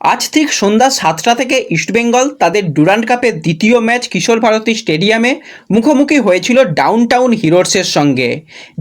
আজ ঠিক সন্ধ্যা সাতটা থেকে ইস্টবেঙ্গল তাদের ডুরান্ড কাপের দ্বিতীয় ম্যাচ কিশোর ভারতী স্টেডিয়ামে মুখোমুখি হয়েছিল ডাউন টাউন হিরোর্সের সঙ্গে।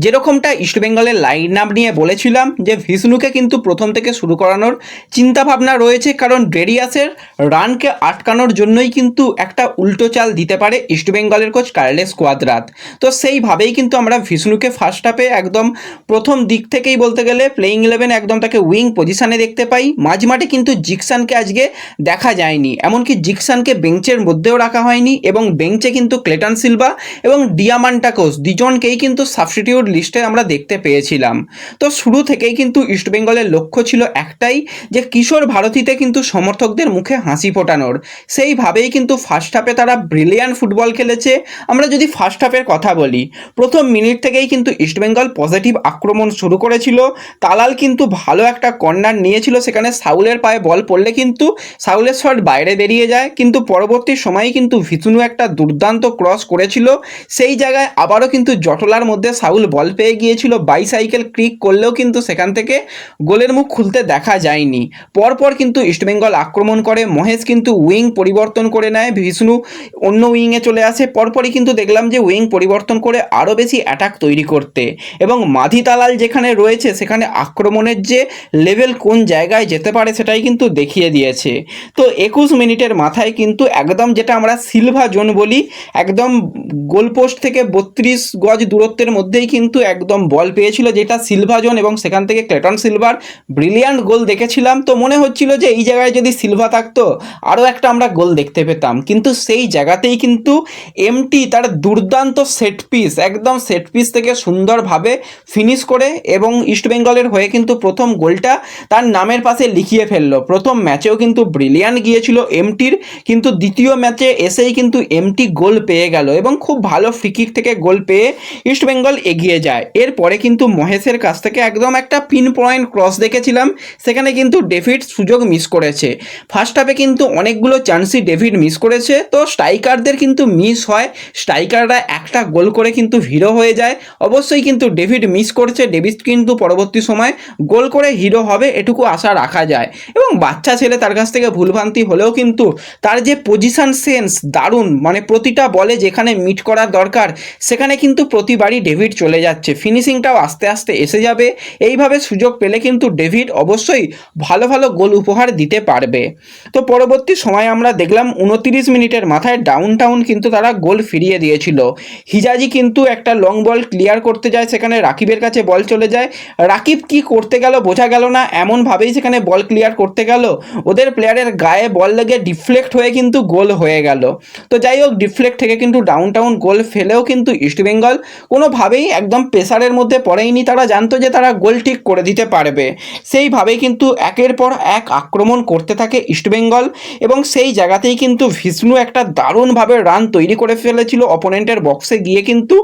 যেরকমটা ইস্টবেঙ্গলের লাইন আপ নিয়ে বলেছিলাম যে ভিষ্ণুকে কিন্তু প্রথম থেকে শুরু করানোর চিন্তাভাবনা রয়েছে, কারণ ডেরিয়াসের রানকে আটকানোর জন্যই কিন্তু একটা উল্টো চাল দিতে পারে ইস্টবেঙ্গলের কোচ কার্লেস কোয়াদ্রাত। তো সেইভাবেই কিন্তু আমরা ভিষ্ণুকে ফার্স্ট হাফে একদম প্রথম দিক থেকেই বলতে গেলে প্লেইং ইলেভেন একদম তাকে উইং পজিশনে দেখতে পাই। মাঝমাঠে কিন্তু কিন্তু জিকসানকে আজকে দেখা যায়নি। এমনকি জিকসানকে বেঞ্চের মধ্যেও রাখা হয়নি এবং বেঞ্চে কিন্তু ক্লেটন সিলভা এবং ডিয়ামান্টাকোস দুজনকেই কিন্তু সাবস্টিটিউট লিস্টে আমরা দেখতে পেয়েছিলাম। তো শুরু থেকেই কিন্তু ইস্টবেঙ্গলের লক্ষ্য ছিল একটাই, যে কিশোর ভারতীতে কিন্তু সমর্থকদের মুখে হাসি ফোটানোর। সেইভাবেই কিন্তু ফার্স্ট হাফে তারা ব্রিলিয়ান ফুটবল খেলেছে। আমরা যদি ফার্স্ট হাফের কথা বলি, প্রথম মিনিট থেকেই কিন্তু ইস্টবেঙ্গল পজিটিভ আক্রমণ শুরু করেছিল। তালাল কিন্তু ভালো একটা কর্নার নিয়েছিল, সেখানে সাউলের পায়ে বল পড়লে কিন্তু সাউলের শট বাইরে বেরিয়ে যায়। কিন্তু পরবর্তী সময়ে কিন্তু ভিতুনু একটা দুর্দান্ত ক্রস করেছিল। সেই জায়গায় আবারও কিন্তু জটলার মধ্যে সাউল বল পেয়ে গিয়েছিল। বাইসাইকেল ক্রিক করলেও কিন্তু সেখান থেকে গোলের মুখ খুলতে দেখা যায়নি। পরপর কিন্তু ইস্টবেঙ্গল আক্রমণ করে। মহেশ কিন্তু উইং পরিবর্তন করে নেয়। বিষ্ণু অন্য উইংয়ে চলে আসে। পরপরই কিন্তু দেখলাম যে উইং পরিবর্তন করে আরও বেশি অ্যাটাক তৈরি করতে। এবং মাধি তালাল যেখানে রয়েছে, সেখানে আক্রমণের যে লেভেল কোন জায়গায় যেতে পারে সেটাই কিন্তু দেখিয়ে দিয়েছে। তো একুশ মিনিটের মাথায় কিন্তু একদম যেটা আমরা সিলভা জোন বলি, একদম গোলপোস্ট থেকে বত্রিশ গজ দূরত্বের মধ্যেই কিন্তু একদম বল পেয়েছিল, যেটা সিলভা জোন এবং সেখান থেকে ক্লেটন সিলভার ব্রিলিয়ান্ট গোল দেখেছিলাম। তো মনে হচ্ছিল যে এই জায়গায় যদি সিলভা থাকতো, আরও একটা আমরা গোল দেখতে পেতাম। কিন্তু সেই জায়গাতেই কিন্তু এমটি তার দুর্দান্ত সেট পিস, একদম সেট পিস থেকে সুন্দরভাবে ফিনিশ করে এবং ইস্টবেঙ্গলের হয়ে কিন্তু প্রথম গোলটা তার নামের পাশে লিখিয়ে ফেলল। প্রথম ম্যাচেও কিন্তু ব্রিলিয়ান গিয়েছিল এমটির, কিন্তু দ্বিতীয় ম্যাচে এসেই কিন্তু এমটি গোল পেয়ে গেল এবং খুব ভালো ফ্রিকিক থেকে গোল পেয়ে ইস্টবেঙ্গল এগিয়ে যায়। এরপরে কিন্তু মহেশের কাছ থেকে একদম একটা পিন পয়েন্ট ক্রস দেখেছিলাম, সেখানে কিন্তু ডেভিড সুযোগ মিস করেছে। ফার্স্ট হাফে কিন্তু অনেকগুলো চান্সই ডেভিড মিস করেছে, তো স্ট্রাইকারদের কিন্তু মিস হয় স্ট্রাইকাররা একটা গোল করে কিন্তু হিরো হয়ে যায়। অবশ্যই কিন্তু ডেভিড মিস করছে, ডেভিড কিন্তু পরবর্তী সময় গোল করে হিরো হবে, এটুকু আশা রাখা যায়। এবং বাচ্চা ছেলে তার কাছ থেকে ভুলভ্রান্তি হলেও কিন্তু তার যে পজিশান সেন্স দারুণ মানে প্রতিটা বলে যেখানে মিট করার দরকার, সেখানে কিন্তু প্রতিবারই ডেভিড চলে যাচ্ছে। ফিনিশিংটাও আস্তে আস্তে এসে যাবে। এইভাবে সুযোগ পেলে কিন্তু ডেভিড অবশ্যই ভালো ভালো গোল উপহার দিতে পারবে। তো পরবর্তী সময় আমরা দেখলাম উনতিরিশ মিনিটের মাথায় ডাউন টাউন কিন্তু তারা গোল ফিরিয়ে দিয়েছিল। হিজাজি কিন্তু একটা লং বল ক্লিয়ার করতে যায়, সেখানে রাকিবের কাছে বল চলে যায়। রাকিব কি করতে গেল বোঝা গেল না, এমনভাবেই সেখানে বল ক্লিয়ার করতে গেল। ওদের প্লেয়ারের গায়ে বল লেগে ডিফ্লেক্ট হয়ে কিন্তু গোল হয়ে গেল। তো যাই হোক ডিফ্লেক্ট থেকে কিন্তু ডাউন টাউন গোল ফেলেও কিন্তু ইস্টবেঙ্গল কোনোভাবেই একদম প্রেসারের মধ্যে পড়েইনি। তারা জানতো যে তারা গোল ঠিক করে দিতে পারবে। সেইভাবেই কিন্তু একের পর এক আক্রমণ করতে থাকে ইস্টবেঙ্গল এবং সেই জায়গাতেই কিন্তু ভিষ্ণু একটা দারুণভাবে রান তৈরি করে ফেলেছিল। অপোনেন্টের বক্সে গিয়ে কিন্তু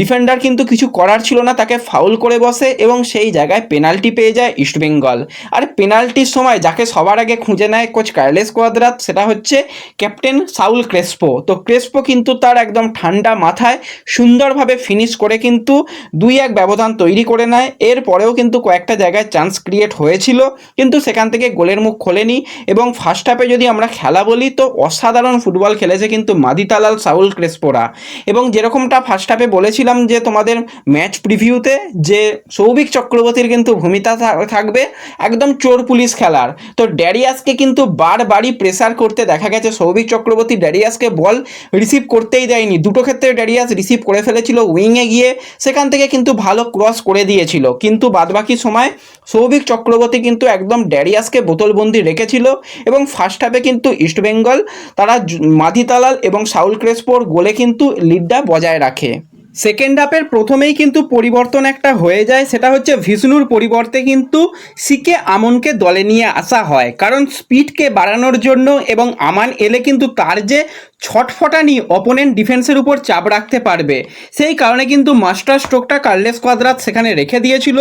ডিফেন্ডার কিন্তু কিছু করার ছিল না, তাকে ফাউল করে বসে এবং সেই জায়গায় পেনাল্টি পেয়ে যায় ইস্টবেঙ্গল আর পেনাল্টির সময় যাকে সবার আগে খুঁজে নেয় কোচ কার্লেস কোয়াদ্রাত, সেটা হচ্ছে ক্যাপ্টেন সাউল ক্রেসপো। তো ক্রেসপো কিন্তু তার একদম ঠান্ডা মাথায় সুন্দরভাবে ফিনিশ করে কিন্তু দুই এক ব্যবধান তৈরি করে নেয়। এরপরেও কিন্তু কয়েকটা জায়গায় চান্স ক্রিয়েট হয়েছিল, কিন্তু সেখান থেকে গোলের মুখ খোলেনি এবং ফার্স্ট হাফে যদি আমরা খেলা বলি, তো অসাধারণ ফুটবল খেলেছে কিন্তু মাদিতালাল সাউল ক্রেসপোরা। এবং যেরকমটা ফার্স্ট হাফে বলেছিলাম যে তোমাদের ম্যাচ প্রিভিউতে যে সৌভিক চক্রবর্তীর কিন্তু ভূমিকা থাকবে, একদম চোর পুলিশ খেলার। তো ড্যারিয়াসকে কিন্তু বারবারই প্রেসার করতে দেখা গেছে। সৌভিক চক্রবর্তী ড্যারিয়াসকে বল রিসিভ করতেই দেয়নি। দুটো ক্ষেত্রে ড্যারিয়াস রিসিভ করে ফেলেছিল উইংয়ে গিয়ে সেখান থেকে কিন্তু ভালো ক্রস করে দিয়েছিল। কিন্তু বাদবাকি সময় সৌভিক চক্রবর্তী কিন্তু একদম ড্যারিয়াসকে বোতলবন্দি রেখেছিল এবং ফার্স্ট হাফে কিন্তু ইস্টবেঙ্গল তারা মাধিতালাল এবং সাউল ক্রেসপোর গোলে কিন্তু লিডটা বজায় রাখে। সেকেন্ড হাফের প্রথমেই কিন্তু পরিবর্তন একটা হয়ে যায়, সেটা হচ্ছে ভিষ্ণুর পরিবর্তে কিন্তু সিকে আমনকে দলে নিয়ে আসা হয়। কারণ স্পিডকে বাড়ানোর জন্য এবং আমান এলে কিন্তু তার যে ছটফটানি অপোনেন্ট ডিফেন্সের উপর চাপ রাখতে পারবে। সেই কারণে কিন্তু মাস্টার স্ট্রোকটা কার্লেস কোয়াদ্রাত সেখানে রেখে দিয়েছিল।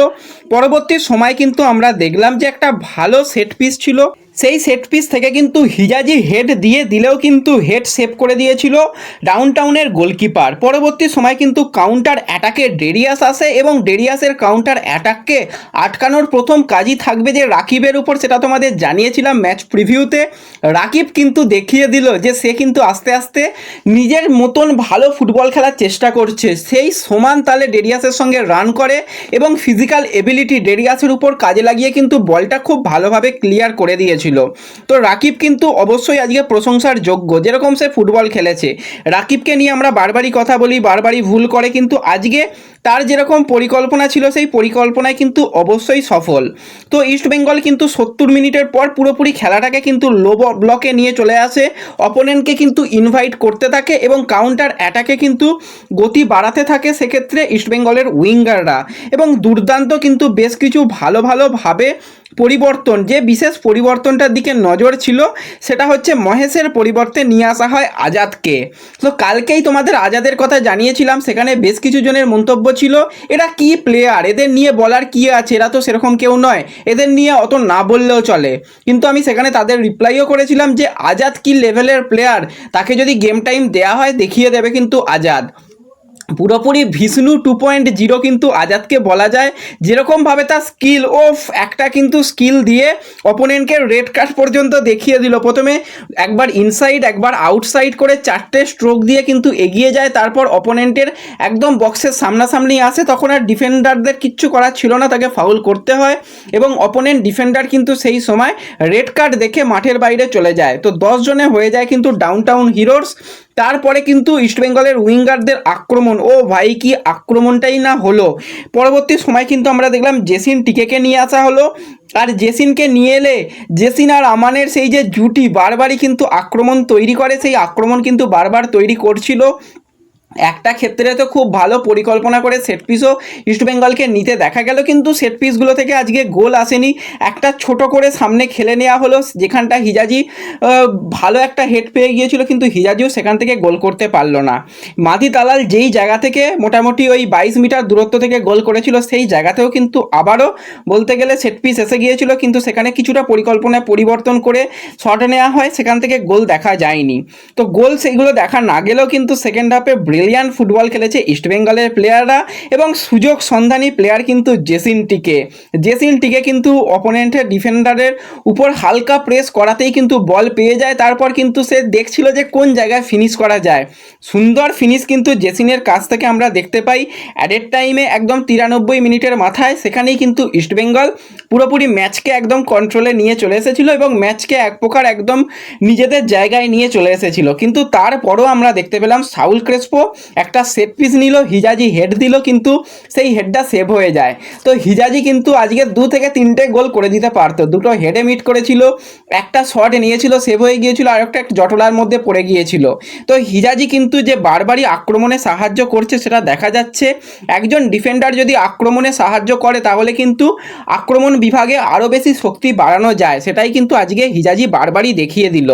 পরবর্তী সময় কিন্তু আমরা দেখলাম যে একটা ভালো সেট পিস ছিল। সেই সেট পিস থেকে কিন্তু হিজাজি হেড দিয়ে দিলেও কিন্তু হেড সেভ করে দিয়েছিল ডাউন টাউনের গোলকিপার পরবর্তী সময় কিন্তু কাউন্টার অ্যাটাকে ডেরিয়াস আসে এবং ডেরিয়াসের কাউন্টার অ্যাটাককে আটকানোর প্রথম কাজই থাকবে যে রাকিবের উপর, সেটা তোমাদের জানিয়েছিলাম ম্যাচ প্রিভিউতে রাকিব কিন্তু দেখিয়ে দিল যে সে কিন্তু আস্তে আস্তে নিজের মতন ভালো ফুটবল খেলার চেষ্টা করছে। সেই সমান তালে ডেরিয়াসের সঙ্গে রান করে এবং ফিজিক্যাল এবিলিটি ডেরিয়াসের উপর কাজে লাগিয়ে কিন্তু বলটা খুব ভালোভাবে ক্লিয়ার করে দিয়েছিল। তো রাকিব কিন্তু অবশ্যই আজকে প্রশংসার যোগ্য। যেরকম সে ফুটবল খেলেছে। রাকিবকে নিয়ে আমরা বারবারই কথা বলি, বারবারই ভুল করে, কিন্তু আজকে তার যেরকম পরিকল্পনা ছিল, সেই পরিকল্পনায় কিন্তু অবশ্যই সফল। তো ইস্টবেঙ্গল কিন্তু সত্তর মিনিটের পর পুরোপুরি খেলাটাকে কিন্তু লো ব্লকে নিয়ে চলে আসে। অপোনেন্টকে কিন্তু ইনভাইট করতে থাকে এবং কাউন্টার অ্যাটাকে কিন্তু গতি বাড়াতে থাকে সেক্ষেত্রে ইস্টবেঙ্গলের উইঙ্গাররা এবং দুর্দান্ত কিন্তু বেশ কিছু ভালো ভালোভাবে পরিবর্তন, যে বিশেষ পরিবর্তনটার দিকে নজর ছিল, সেটা হচ্ছে মহেশের পরিবর্তে নিয়ে আসা হয় আজাদকে। তো কালকেই তোমাদের আজাদের কথা জানিয়েছিলাম, সেখানে বেশ কিছু জনের মন্তব্য ছিল। এরা কি প্লেয়ার এদের নিয়ে বলার কি আছে? এরা তো সেরকম কেউ নয়। এদের নিয়ে অত না বললেও চলে। কিন্তু আমি সেখানে তাদের রিপ্লাইও করেছিলাম যে, আজাদ কি লেভেলের প্লেয়ার তাকে যদি গেম টাইম দেওয়া হয়, দেখিয়ে দেবে কিন্তু আজাদ। পুরোপুরি ভিষ্ণু টু পয়েন্ট জিরো কিন্তু আজাদকে বলা যায়। যেরকমভাবে তার স্কিল ওফ একটা কিন্তু স্কিল দিয়ে অপোনেন্টকে রেড কার্ড পর্যন্ত দেখিয়ে দিল। প্রথমে একবার ইনসাইড একবার আউটসাইড করে চারটে স্ট্রোক দিয়ে কিন্তু এগিয়ে যায়। তারপর অপোনেন্টের একদম বক্সের সামনাসামনি আসে, তখন আর ডিফেন্ডারদের কিচ্ছু করার ছিল না, তাকে ফাউল করতে হয় এবং অপোনেন্ট ডিফেন্ডার কিন্তু সেই সময় রেড কার্ড দেখে মাঠের বাইরে চলে যায়। তো দশ জনে হয়ে যায় কিন্তু ডাউন টাউন হিরোস তারপরে কিন্তু ইস্টবেঙ্গলের উইঙ্গারদের আক্রমণ। ও ভাই, কি আক্রমণটাই না হলো। পরবর্তী সময় কিন্তু আমরা দেখলাম জেসিন টিকেকে নিয়ে আসা হলো। আর জেসিনকে নিয়ে এলে জেসিন আর আমানের সেই যে জুটি, বারবারই কিন্তু আক্রমণ তৈরি করে। সেই আক্রমণ কিন্তু বারবার তৈরি করছিল। একটা ক্ষেত্রে তো খুব ভালো পরিকল্পনা করে সেট পিসও ইস্টবেঙ্গলকে নিতে দেখা গেল, কিন্তু সেট পিসগুলো থেকে আজকে গোল আসেনি। একটা ছোট করে সামনে খেলে নেওয়া হলো, যেখানটা হিজাজি ভালো একটা হেড পেয়ে গিয়েছিল, কিন্তু হিজাজিও সেখান থেকে গোল করতে পারল না। মাদি দালাল যেই জায়গা থেকে মোটামুটি ওই বাইশ মিটার দূরত্ব থেকে গোল করেছিল, সেই জায়গাতেও কিন্তু আবারও বলতে গেলে সেট পিস এসে গিয়েছিল, কিন্তু সেখানে কিছুটা পরিকল্পনায় পরিবর্তন করে শট নেওয়া হয়, সেখান থেকে গোল দেখা যায়নি। তো গোল সেইগুলো দেখা না গেলেও কিন্তু সেকেন্ড হাফে ব্রিলিয়ান্ট ফুটবল খেলেছে ইস্টবেঙ্গলের প্লেয়াররা এবং সুযোগ সন্ধানী প্লেয়ার কিন্তু জেসিন টিকে জেসিন টিকে কিন্তু অপোনেন্টের ডিফেন্ডারের উপর হালকা প্রেস করাতেই কিন্তু বল পেয়ে যায়। তারপর কিন্তু সে দেখছিল যে কোন জায়গায় ফিনিশ করা যায়। সুন্দর ফিনিশ কিন্তু জেসিনের কাছ থেকে আমরা দেখতে পাই। অ্যাডের টাইমে একদম তিরানব্বই মিনিটের মাথায় সেখানেই কিন্তু ইস্টবেঙ্গল পুরোপুরি ম্যাচকে একদম কন্ট্রোলে নিয়ে চলে এসেছিল এবং ম্যাচকে এক প্রকার একদম নিজেদের জায়গায় নিয়ে চলে এসেছিল। কিন্তু তারপরও আমরা দেখতে পেলাম সাউল ক্রেসপো একটা সেট পিস নিল, হিজাজি হেড দিল, কিন্তু সেই হেডটা সেভ হয়ে যায়। তো হিজাজি কিন্তু আজকে দু থেকে তিনটে গোল করে দিতে পারতো। দুটো হেডে মিট করেছিল, একটা শট নিয়েছিল সেভ হয়ে গিয়েছিল, আর একটা জটলার মধ্যে পড়ে গিয়েছিল। তো হিজাজি কিন্তু যে বারবারই আক্রমণে সাহায্য করছে, সেটা দেখা যাচ্ছে। একজন ডিফেন্ডার যদি আক্রমণে সাহায্য করে, তাহলে কিন্তু আক্রমণ বিভাগে আরও বেশি শক্তি বাড়ানো যায়। সেটাই কিন্তু আজকে হিজাজি বারবারই দেখিয়ে দিল।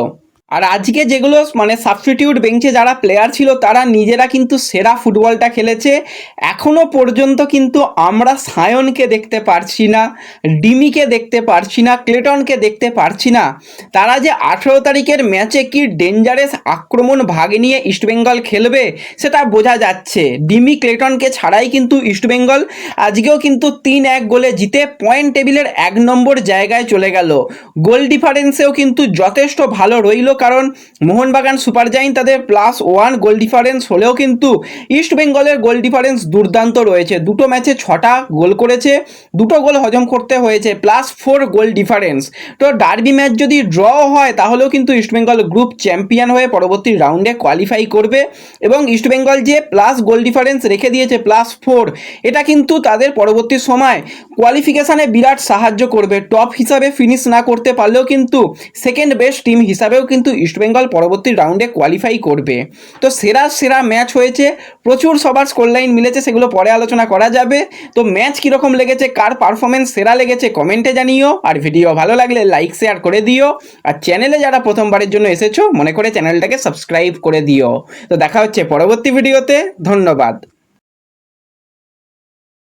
আর আজকে যেগুলো মানে সাবস্টিটিউট বেঞ্চে যারা প্লেয়ার ছিল, তারা নিজেরা কিন্তু সেরা ফুটবলটা খেলেছে। এখনও পর্যন্ত কিন্তু আমরা সায়নকে দেখতে পারছি না, ডিমিকে দেখতে পারছি না, ক্লেটনকে দেখতে পারছি না। তারা যে আঠেরো তারিখের ম্যাচে কি ডেঞ্জারাস আক্রমণ ভাগ নিয়ে ইস্টবেঙ্গল খেলবে, সেটা বোঝা যাচ্ছে। ডিমি ক্লেটনকে ছাড়াই কিন্তু ইস্টবেঙ্গল আজকেও কিন্তু তিন এক গোলে জিতে পয়েন্ট টেবিলের এক নম্বর জায়গায় চলে গেল। গোল ডিফারেন্সেও কিন্তু যথেষ্ট ভালো রইল কারণ মোহনবাগান সুপার জাইন তাদের প্লাস ওয়ান গোল ডিফারেন্স হলেও কিন্তু ইস্ট বেঙ্গলের গোল ডিফারেন্স দুর্দান্ত রয়েছে। দুটো ম্যাচে ছটা গোল করেছে, দুটো গোল হজম করতে হয়েছে প্লাস ফোর গোল ডিফারেন্স তো ডার্বি ম্যাচ যদি ড্র হয়, তাহলেও কিন্তু ইস্টবেঙ্গল গ্রুপ চ্যাম্পিয়ন হয়ে পরবর্তী রাউন্ডে কোয়ালিফাই করবে এবং ইস্টবেঙ্গল যে প্লাস গোল ডিফারেন্স রেখে দিয়েছে প্লাস ফোর এটা কিন্তু তাদের পরবর্তী সময় কোয়ালিফিকেশানে বিরাট সাহায্য করবে। টপ হিসাবে ফিনিশ না করতে পারলেও কিন্তু সেকেন্ড বেস্ট টিম হিসাবেও কিন্তু ইস্টবেঙ্গল পরবর্তী রাউন্ডে কোয়ালিফাই করবে। তো সেরা সেরা ম্যাচ হয়েছে, প্রচুর সবার স্কোর লাইন মিলেছে, সেগুলো পরে আলোচনা করা যাবে। তো ম্যাচ কীরকম লেগেছে, কার পারফরমেন্স সেরা লেগেছে কমেন্টে জানিও। আর ভিডিও ভালো লাগলে লাইক শেয়ার করে দিও। আর চ্যানেলে যারা প্রথমবারের জন্য এসেছ, মনে করে চ্যানেলটাকে সাবস্ক্রাইব করে দিও। তো দেখা হচ্ছে পরবর্তী ভিডিওতে ধন্যবাদ।